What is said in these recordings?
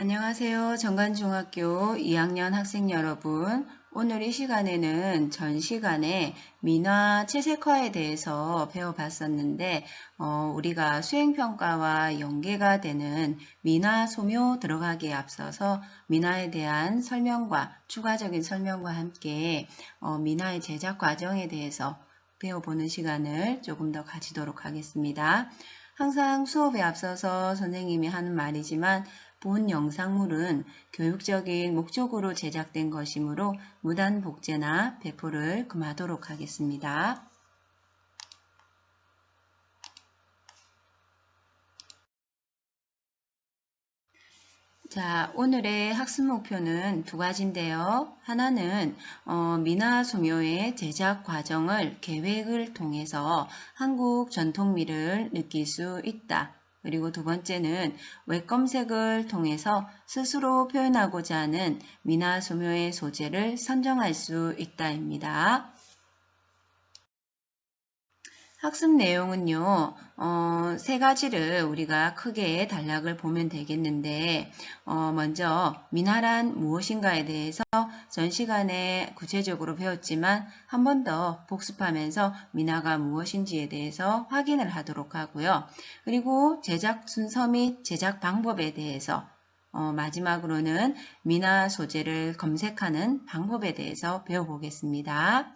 안녕하세요. 정관중학교 2학년 학생 여러분. 오늘 이 시간에는 전 시간에 민화 채색화에 대해서 배워봤었는데, 어, 우리가 수행평가와 연계가 되는 민화 소묘 들어가기에 앞서서 민화에 대한 설명과 추가적인 설명과 함께 어, 민화의 제작 과정에 대해서 배워보는 시간을 조금 더 가지도록 하겠습니다. 항상 수업에 앞서서 선생님이 하는 말이지만 본 영상물은 교육적인 목적으로 제작된 것이므로 무단 복제나 배포를 금하도록 하겠습니다. 자, 오늘의 학습 목표는 두 가지인데요. 하나는 어, 미나 소묘의 제작 과정을 계획을 통해서 한국 전통미를 느낄 수 있다. 그리고 두 번째는 웹 검색을 통해서 스스로 표현하고자 하는 미나 소묘의 소재를 선정할 수 있다입니다. 학습 내용은요, 어, 세 가지를 우리가 크게 단락을 보면 되겠는데, 어, 먼저, 민화란 무엇인가에 대해서 전 시간에 구체적으로 배웠지만, 한 번 더 복습하면서 민화가 무엇인지에 대해서 확인을 하도록 하고요. 그리고 제작 순서 및 제작 방법에 대해서 어, 마지막으로는 민화 소재를 검색하는 방법에 대해서 배워보겠습니다.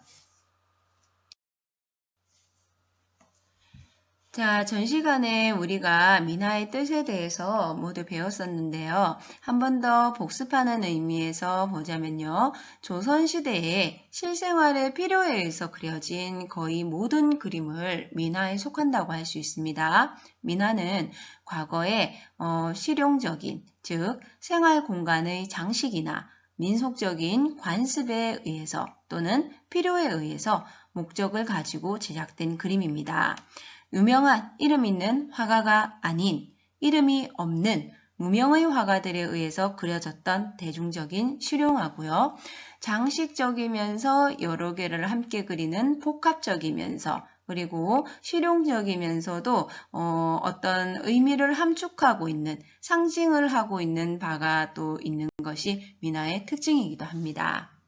자, 전 시간에 우리가 민화의 뜻에 대해서 모두 배웠었는데요. 한 번 더 복습하는 의미에서 보자면요. 조선시대에 실생활의 필요에 의해서 그려진 거의 모든 그림을 민화에 속한다고 할 수 있습니다. 민화는 과거에 어, 실용적인, 즉 생활 공간의 장식이나 민속적인 관습에 의해서 또는 필요에 의해서 목적을 가지고 제작된 그림입니다. 유명한 이름 있는 화가가 아닌 이름이 없는 무명의 화가들에 의해서 그려졌던 대중적인 실용화고요. 장식적이면서 여러 개를 함께 그리는 복합적이면서 그리고 실용적이면서도 어, 어떤 의미를 함축하고 있는 상징을 하고 있는 바가 또 있는 것이 민화의 특징이기도 합니다.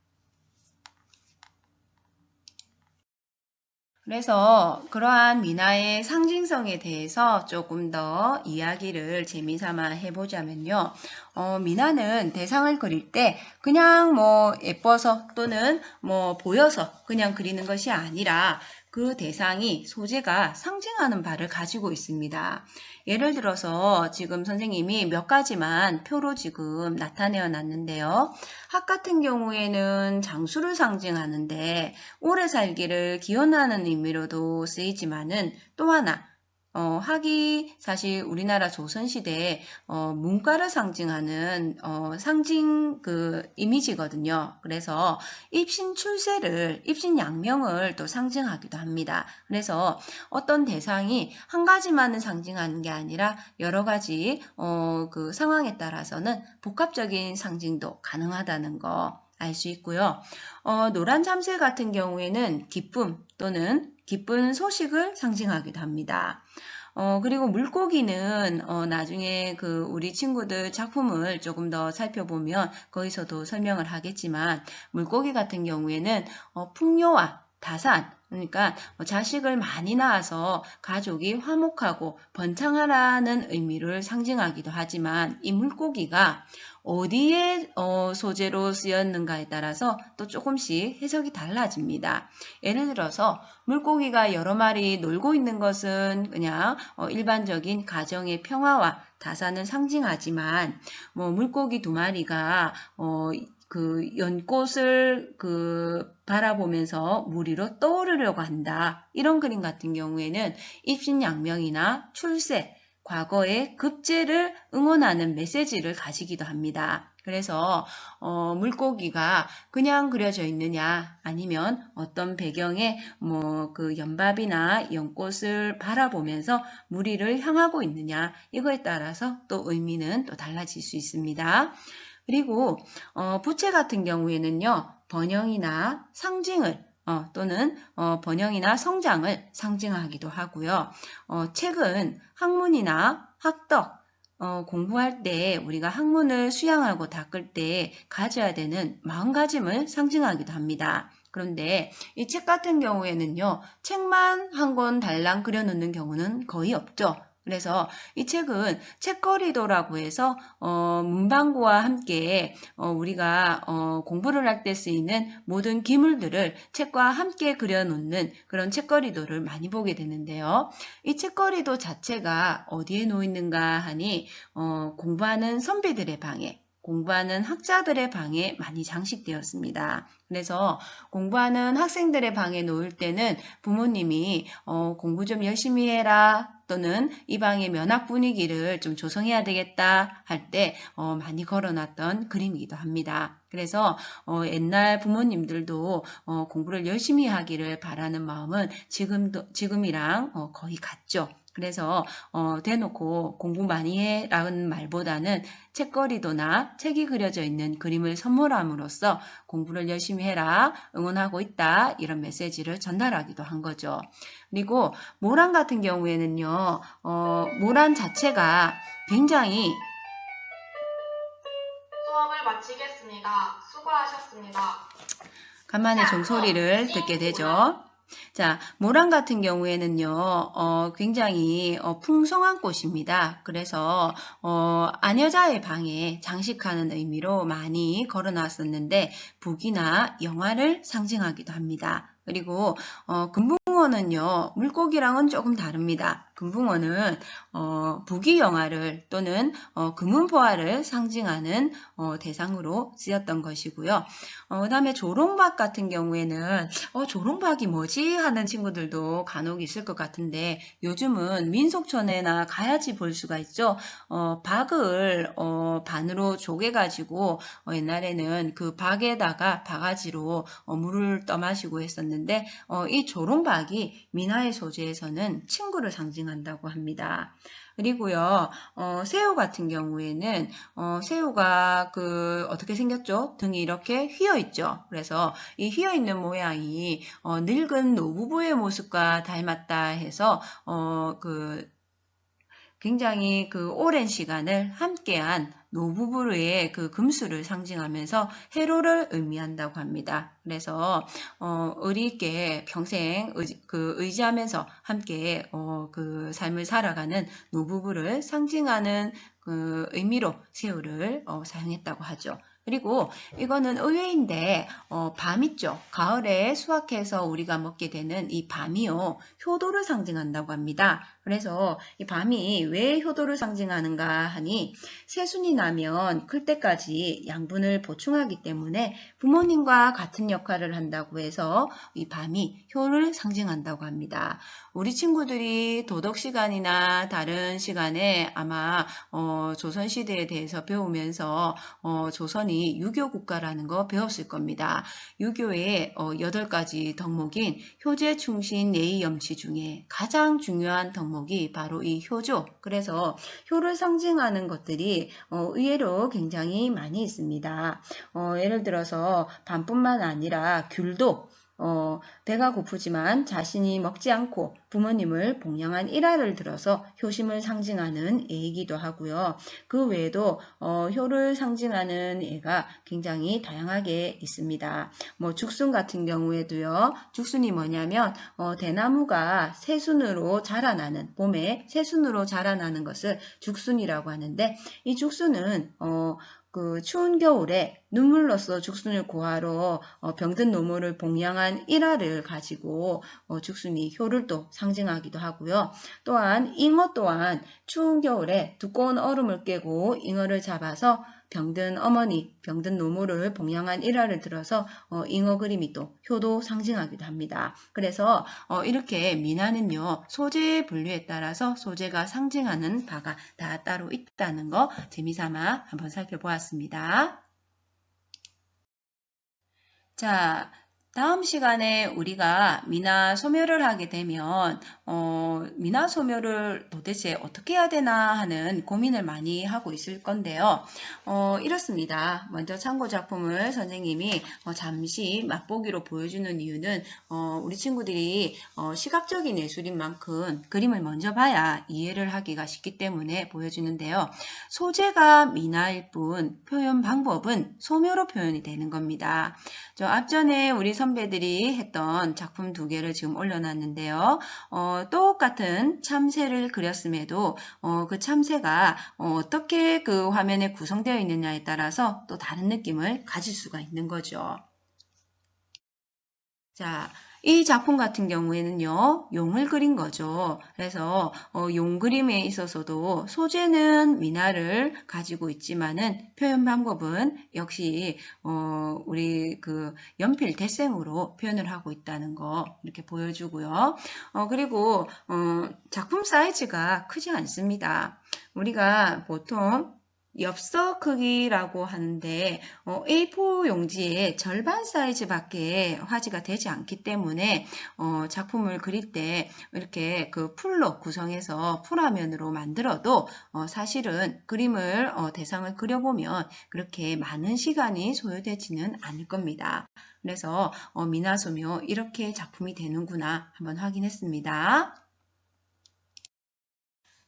그래서 그러한 민화의 상징성에 대해서 조금 더 이야기를 재미삼아 해보자면요. 어, 민화는 대상을 그릴 때 그냥 뭐 예뻐서 또는 뭐 보여서 그냥 그리는 것이 아니라 그 대상이 소재가 상징하는 바를 가지고 있습니다. 예를 들어서 지금 선생님이 몇 가지만 표로 지금 나타내어 놨는데요. 학 같은 경우에는 장수를 상징하는데 오래 살기를 기원하는 의미로도 쓰이지만은 또 하나 어, 학이 사실 우리나라 조선시대에 어, 문과를 상징하는 어, 상징 그 이미지거든요. 그래서 입신 출세를, 입신 양명을 또 상징하기도 합니다. 그래서 어떤 대상이 한 가지만은 상징하는 게 아니라 여러 가지 어, 그 상황에 따라서는 복합적인 상징도 가능하다는 거. 알 수 있고요. 어, 노란 참새 같은 경우에는 기쁨 또는 기쁜 소식을 상징하기도 합니다. 어, 그리고 물고기는, 어, 나중에 그 우리 친구들 작품을 조금 더 살펴보면 거기서도 설명을 하겠지만, 물고기 같은 경우에는, 어, 풍요와 다산, 그러니까 자식을 많이 낳아서 가족이 화목하고 번창하라는 의미를 상징하기도 하지만 이 물고기가 어디에 어, 소재로 쓰였는가에 따라서 또 조금씩 해석이 달라집니다. 예를 들어서 물고기가 여러 마리 놀고 있는 것은 그냥 어, 일반적인 가정의 평화와 다산을 상징하지만 뭐 물고기 두 마리가 어, 그 연꽃을 그 바라보면서 물 위로 떠오르려고 한다. 이런 그림 같은 경우에는 입신양명이나 출세, 과거의 급제를 응원하는 메시지를 가지기도 합니다. 그래서 어, 물고기가 그냥 그려져 있느냐 아니면 어떤 배경에 뭐 그 연밥이나 연꽃을 바라보면서 무리를 향하고 있느냐 이거에 따라서 또 의미는 또 달라질 수 있습니다. 그리고 어, 부채 같은 경우에는요 번영이나 상징을 어, 또는 어, 번영이나 성장을 상징하기도 하고요. 어, 책은 학문이나 학덕, 어, 공부할 때 우리가 학문을 수양하고 닦을 때 가져야 되는 마음가짐을 상징하기도 합니다. 그런데 이 책 같은 경우에는요, 책만 한 권 달랑 그려놓는 경우는 거의 없죠. 그래서 이 책은 책거리도라고 해서 어, 문방구와 함께 어, 우리가 어, 공부를 할 때 쓰이는 모든 기물들을 책과 함께 그려놓는 그런 책거리도를 많이 보게 되는데요. 이 책거리도 자체가 어디에 놓이는가 하니 어, 공부하는 선배들의 방에 공부하는 학자들의 방에 많이 장식되었습니다. 그래서 공부하는 학생들의 방에 놓을 때는 부모님이 어, 공부 좀 열심히 해라 또는 이 방의 면학 분위기를 좀 조성해야 되겠다 할때 어, 많이 걸어놨던 그림이기도 합니다. 그래서 어, 옛날 부모님들도 어, 공부를 열심히 하기를 바라는 마음은 지금도 지금이랑 어, 거의 같죠. 그래서 어, 대놓고 공부 많이 해 라는 말보다는 책거리도나 책이 그려져 있는 그림을 선물함으로써 공부를 열심히 해라, 응원하고 있다 이런 메시지를 전달하기도 한 거죠. 그리고 모란 같은 경우에는요, 어, 모란 자체가 굉장히 수업을 마치겠습니다. 수고하셨습니다. 간만에 종소리를 듣게 되죠. 자, 모란 같은 경우에는요, 어, 굉장히 어, 풍성한 꽃입니다. 그래서 어, 아녀자의 방에 장식하는 의미로 많이 걸어놨었는데 북이나 영화를 상징하기도 합니다. 그리고 어, 금붕어는요 물고기랑은 조금 다릅니다. 금붕어는 어, 북이 영화를 또는 어, 금은보화를 상징하는 어, 대상으로 쓰였던 것이고요. 어, 그다음에 조롱박 같은 경우에는 어, 조롱박이 뭐지 하는 친구들도 간혹 있을 것 같은데 요즘은 민속촌에나 가야지 볼 수가 있죠. 어, 박을 어, 반으로 쪼개가지고 어, 옛날에는 그 박에다가 바가지로 어, 물을 떠마시고 했었는데 어, 이 조롱박이 민화의 소재에서는 친구를 상징 한다고 합니다. 그리고요, 어, 새우 같은 경우에는, 어, 새우가 그, 어떻게 생겼죠? 등이 이렇게 휘어 있죠. 그래서 이 휘어 있는 모양이, 어, 늙은 노부부의 모습과 닮았다 해서, 어, 그, 굉장히 그 오랜 시간을 함께한 노부부의 그 금수를 상징하면서 해로를 의미한다고 합니다. 그래서 어, 의리 있게 평생 의, 그 의지하면서 함께 어, 그 삶을 살아가는 노부부를 상징하는 그 의미로 새우를 어, 사용했다고 하죠. 그리고 이거는 의외인데 어, 밤 있죠. 가을에 수확해서 우리가 먹게 되는 이 밤이요. 효도를 상징한다고 합니다. 그래서 이 밤이 왜 효도를 상징하는가 하니 새순이 나면 클 때까지 양분을 보충하기 때문에 부모님과 같은 역할을 한다고 해서 이 밤이 효를 상징한다고 합니다. 우리 친구들이 도덕 시간이나 다른 시간에 아마 어, 조선 시대에 대해서 배우면서 어, 조선이 유교 국가라는 거 배웠을 겁니다. 유교의 어, 8가지 덕목인 효제, 충신, 예의, 염치 중에 가장 중요한 덕목 이 바로 이 효죠. 그래서 효를 상징하는 것들이 어, 의외로 굉장히 많이 있습니다. 어, 예를 들어서 밤뿐만 아니라 귤도 어, 배가 고프지만 자신이 먹지 않고 부모님을 봉양한 일화를 들어서 효심을 상징하는 예이기도 하고요. 그 외에도 어, 효를 상징하는 예가 굉장히 다양하게 있습니다. 뭐 죽순 같은 경우에도요. 죽순이 뭐냐면 어, 대나무가 새순으로 자라나는 봄에 새순으로 자라나는 것을 죽순이라고 하는데 이 죽순은 어, 그 추운 겨울에 눈물로써 죽순을 고하러 어, 병든 노모를 봉양한 일화를 가지고 어, 죽순이 효를 또 상징하기도 하고요. 또한 잉어 또한 추운 겨울에 두꺼운 얼음을 깨고 잉어를 잡아서 병든 어머니, 병든 노모를 봉양한 일화를 들어서 어, 잉어 그림이 또 효도 상징하기도 합니다. 그래서 어, 이렇게 민화는요 소재 분류에 따라서 소재가 상징하는 바가 다 따로 있다는 거 재미삼아 한번 살펴보았습니다. 자, 다음 시간에 우리가 미나 소멸을 하게 되면 어, 미나 소묘를 도대체 어떻게 해야 되나 하는 고민을 많이 하고 있을 건데요. 어, 이렇습니다. 먼저 참고 작품을 선생님이 어, 잠시 맛보기로 보여주는 이유는 어, 우리 친구들이 어, 시각적인 예술인 만큼 그림을 먼저 봐야 이해를 하기가 쉽기 때문에 보여주는데요. 소재가 미나일 뿐 표현 방법은 소묘로 표현이 되는 겁니다. 저 앞전에 우리 선배들이 했던 작품 두 개를 지금 올려놨는데요. 어, 똑같은 참새를 그렸음에도 어, 그 참새가 어, 떻게그 화면에 구성되어 있느냐에 따라서 또 다른 느낌을 가질 수가 있는 거죠. 자, 이 작품 같은 경우에는요, 용을 그린 거죠. 그래서 어, 용 그림에 있어서도 소재는 미나를 가지고 있지만은 표현 방법은 역시 어, 우리 그 연필 대생으로 표현을 하고 있다는 거 이렇게 보여주고요. 어, 그리고 어, 작품 사이즈가 크지 않습니다. 우리가 보통 엽서 크기라고 하는데 어, A4 용지의 절반 사이즈밖에 화지가 되지 않기 때문에 어, 작품을 그릴 때 이렇게 그 풀로 구성해서 풀화면으로 만들어도 어, 사실은 그림을 어, 대상을 그려보면 그렇게 많은 시간이 소요되지는 않을 겁니다. 그래서 어, 미나소묘 이렇게 작품이 되는구나 한번 확인했습니다.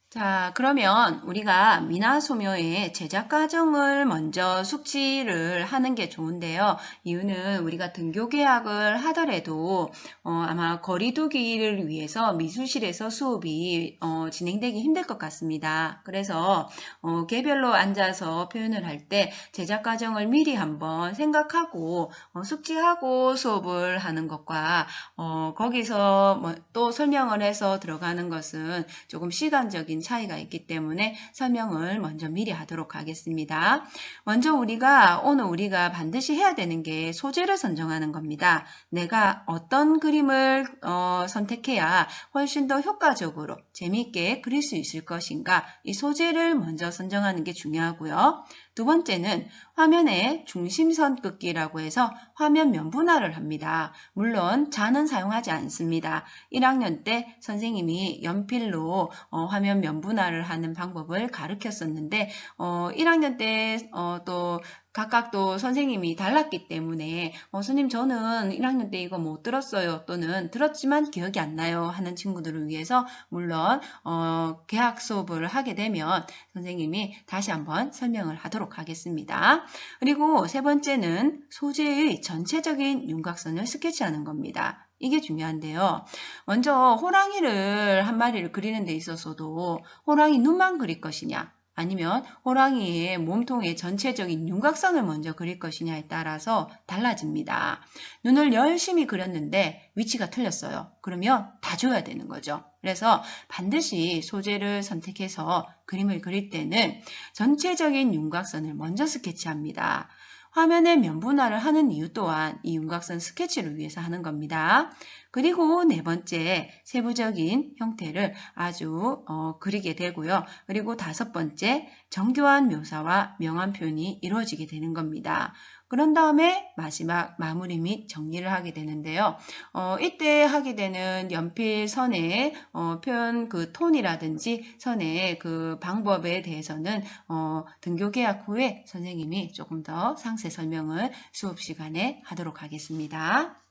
자, 그러면 우리가 미나소묘의 제작 과정을 먼저 숙지를 하는 게 좋은데요. 이유는 우리가 등교 계약을 하더라도 어, 아마 거리두기를 위해서 미술실에서 수업이 어, 진행되기 힘들 것 같습니다. 그래서 어, 개별로 앉아서 표현을 할 때 제작 과정을 미리 한번 생각하고 어, 숙지하고 수업을 하는 것과 어, 거기서 뭐 또 설명을 해서 들어가는 것은 조금 시간적인 차이가 있기 때문에 설명을 먼저 미리 하도록 하겠습니다. 먼저 우리가 오늘 우리가 반드시 해야 되는 게 소재를 선정하는 겁니다. 내가 어떤 그림을 어, 선택해야 훨씬 더 효과적으로 재미있게 그릴 수 있을 것인가 이 소재를 먼저 선정하는 게 중요하고요. 두 번째는 화면의 중심선 긋기라고 해서 화면 면분화를 합니다. 물론 자는 사용하지 않습니다. 1학년 때 선생님이 연필로 어, 화면 면분화를 하는 방법을 가르쳤었는데 어, 1학년 때또 각각 또 선생님이 달랐기 때문에 어, 선생님 저는 1학년 때 이거 못 들었어요 또는 들었지만 기억이 안 나요 하는 친구들을 위해서 물론 어, 계약 수업을 하게 되면 선생님이 다시 한번 설명을 하도록 하겠습니다. 그리고 세 번째는 소재의 전체적인 윤곽선을 스케치하는 겁니다. 이게 중요한데요. 먼저 호랑이를 한 마리를 그리는 데 있어서도 호랑이 눈만 그릴 것이냐 아니면 호랑이의 몸통의 전체적인 윤곽선을 먼저 그릴 것이냐에 따라서 달라집니다. 눈을 열심히 그렸는데 위치가 틀렸어요. 그러면 다 줘야 되는 거죠. 그래서 반드시 소재를 선택해서 그림을 그릴 때는 전체적인 윤곽선을 먼저 스케치합니다. 화면의 면분화를 하는 이유 또한 이 윤곽선 스케치를 위해서 하는 겁니다. 그리고 네 번째 세부적인 형태를 아주 어, 그리게 되고요. 그리고 다섯 번째 정교한 묘사와 명암 표현이 이루어지게 되는 겁니다. 그런 다음에 마지막 마무리 및 정리를 하게 되는데요. 어, 이때 하게 되는 연필 선의 어, 표현 그 톤이라든지 선의 그 방법에 대해서는 어, 등교 계약 후에 선생님이 조금 더 상세 설명을 수업 시간에 하도록 하겠습니다.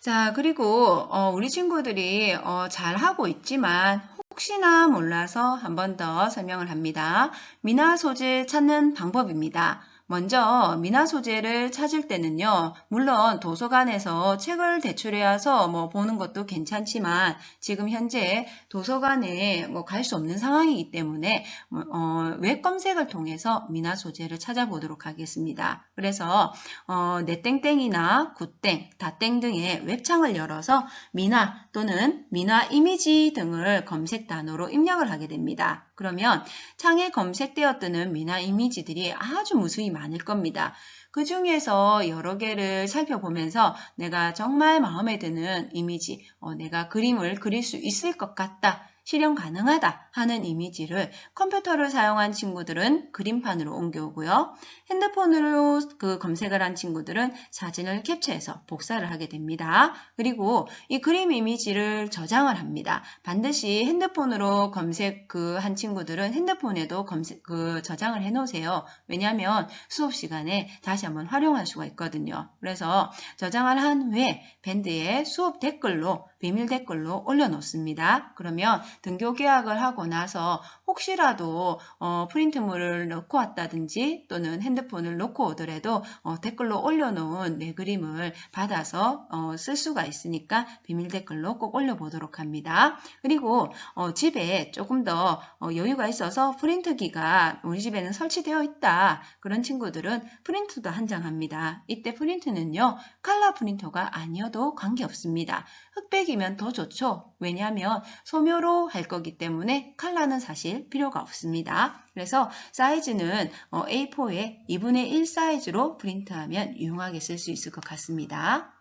자, 그리고 어, 우리 친구들이 어, 잘 하고 있지만 혹시나 몰라서 한 번 더 설명을 합니다. 미나 소재 찾는 방법입니다. 먼저 미나 소재를 찾을 때는요, 물론 도서관에서 책을 대출해와서 뭐 보는 것도 괜찮지만 지금 현재 도서관에 뭐 갈 수 없는 상황이기 때문에 뭐, 어, 웹 검색을 통해서 미나 소재를 찾아보도록 하겠습니다. 그래서 어, 네땡땡이나 굿땡, 다땡 등의 웹창을 열어서 미나 또는 미나 이미지 등을 검색 단어로 입력을 하게 됩니다. 그러면 창에 검색되어 뜨는 미나 이미지들이 아주 무수히 많을 겁니다. 그 중에서 여러 개를 살펴보면서 내가 정말 마음에 드는 이미지, 어, 내가 그림을 그릴 수 있을 것 같다. 실현 가능하다 하는 이미지를 컴퓨터를 사용한 친구들은 그림판으로 옮겨오고요. 핸드폰으로 그 검색을 한 친구들은 사진을 캡처해서 복사를 하게 됩니다. 그리고 이 그림 이미지를 저장을 합니다. 반드시 핸드폰으로 검색 그 한 친구들은 핸드폰에도 검색 그 저장을 해 놓으세요. 왜냐하면 수업 시간에 다시 한번 활용할 수가 있거든요. 그래서 저장을 한 후에 밴드에 수업 댓글로 비밀 댓글로 올려놓습니다. 그러면 등교 계약을 하고 나서 혹시라도 어, 프린트물을 넣고 왔다든지 또는 핸드폰을 놓고 오더라도 어, 댓글로 올려놓은 내 그림을 받아서 어, 쓸 수가 있으니까 비밀 댓글로 꼭 올려보도록 합니다. 그리고 어, 집에 조금 더 어, 여유가 있어서 프린트기가 우리 집에는 설치되어 있다. 그런 친구들은 프린트도 한 장 합니다. 이때 프린트는요, 칼라 프린터가 아니어도 관계없습니다. 흑백이면 더 좋죠. 왜냐하면 소묘로 할 거기 때문에 칼라는 사실 필요가 없습니다. 그래서 사이즈는 어, A4의 2분의 1 사이즈로 프린트하면 유용하게 쓸 수 있을 것 같습니다.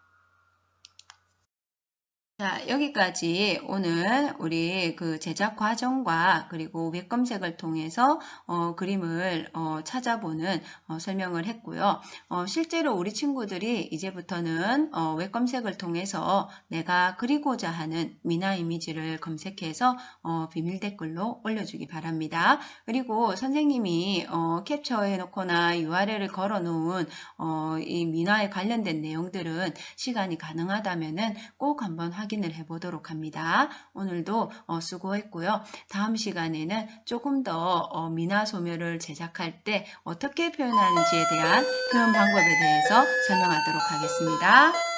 자, 여기까지 오늘 우리 그 제작 과정과 그리고 웹 검색을 통해서 어, 그림을 어, 찾아보는 어, 설명을 했고요. 어, 실제로 우리 친구들이 이제부터는 어, 웹 검색을 통해서 내가 그리고자 하는 미나 이미지를 검색해서 어, 비밀 댓글로 올려주기 바랍니다. 그리고 선생님이 어, 캡처해 놓거나 URL을 걸어 놓은 어, 이 미나에 관련된 내용들은 시간이 가능하다면 은 꼭 한번 확인 을 해 보도록 합니다. 오늘도 어, 수고했고요. 다음 시간에는 조금 더 어, 미나 소묘를 제작할 때 어떻게 표현하는지에 대한 표현 방법에 대해서 설명하도록 하겠습니다.